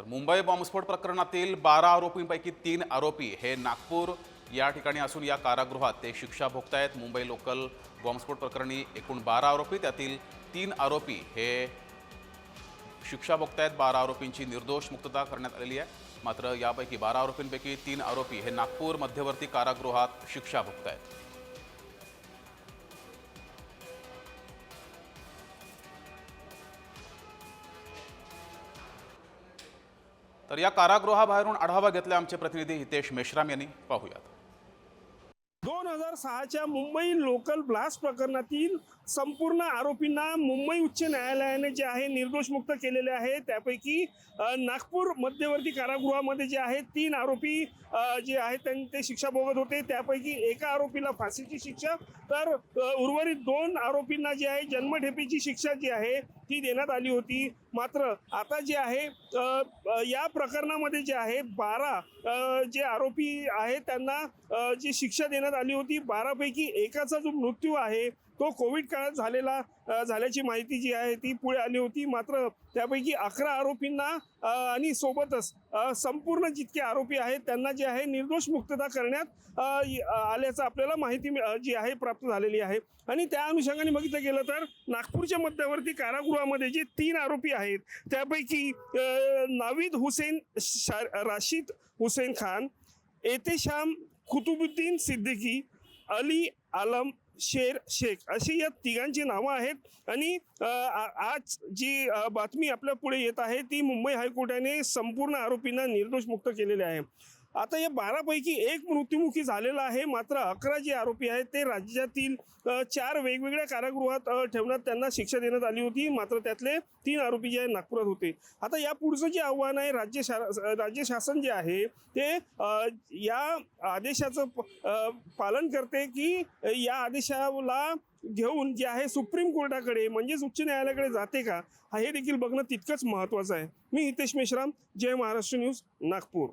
तर मुंबई बॉम्बस्फोट प्रकरणातील बारा आरोपींपैकी तीन आरोपी हे नागपूर या ठिकाणी असून या कारागृहात ते शिक्षा भोगतायत. मुंबई लोकल बॉम्बस्फोट प्रकरणी एकूण बारा आरोपी त्यातील तीन आरोपी हे शिक्षा भोगतायत. बारा आरोपींची निर्दोष मुक्तता करण्यात आलेली आहे. मात्र यापैकी बारा आरोपींपैकी तीन आरोपी हे नागपूर मध्यवर्ती कारागृहात शिक्षा भोगतायत. तर या कारागृहाबाहेरून आढावा घेतला आमचे प्रतिनिधी हितेश मेश्राम यांनी. पाहूयात. दोन हजार सहाच्या मुंबई लोकल ब्लास्ट प्रकरणातील संपूर्ण आरोपींना मुंबई उच्च न्यायालयाने जे आहे निर्दोष मुक्त केलेले आहे. त्यापैकी नागपूर मध्यवर्ती कारागृहामध्ये जे आहे तीन आरोपी जे आहेत त्यांनी ते शिक्षा भोगत होते. त्यापैकी एका आरोपीला फाशीची शिक्षा तर उर्वरित दोन आरोपींना जे आहे जन्मठेपीची शिक्षा जी आहे ती देण्यात आली होती. मात्र आता जे आहे या प्रकरणामध्ये जे आहे बारा जे आरोपी आहेत त्यांना जी शिक्षा देण्यात आली होती बारापैकी एकाचा जो मृत्यू आहे तो कोविड काळात झालेला झाल्याची माहिती जी आहे ती पुढे आली होती. मात्र त्यापैकी अकरा आरोपींना आणि सोबतच संपूर्ण जितके आरोपी आहेत त्यांना जे आहे निर्दोष मुक्तता करण्यात आल्याचं आपल्याला माहिती जी आहे प्राप्त झालेली आहे. आणि त्या अनुषंगाने बघितलं गेलं तर नागपूरच्या मध्यवर्ती कारागृहामध्ये जे तीन आरोपी आहेत त्यापैकी नावीद हुसेन शा राशीद हुसेन खान एतेशाम कुतुबुद्दीन सिद्दीकी अली आलम शेर शेख अशी या तिघांची नावं आहेत. आणि आज जी बातमी आपल्या पुढे येत आहे ती मुंबई हायकोर्टाने संपूर्ण आरोपींना निर्दोष मुक्त केलेले आहे. आता या बारापैकी एक मृत्युमुखी झालेला आहे. मात्र अकरा जे आरोपी आहेत ते राज्यातील चार वेगवेगळ्या कारागृहात ठेवण्यात त्यांना शिक्षा देण्यात आली होती. मात्र त्यातले तीन आरोपी जे आहे नागपुरात होते. आता या पुढचं जे आव्हान आहे राज्य शा राज्य शासन जे आहे ते या आदेशाचं पालन करते की या आदेशाला घेऊन जे आहे सुप्रीम कोर्टाकडे म्हणजेच उच्च न्यायालयाकडे जाते का? हे देखील बघणं तितकंच महत्त्वाचं आहे. मी हितेश मेश्राम जय महाराष्ट्र न्यूज नागपूर.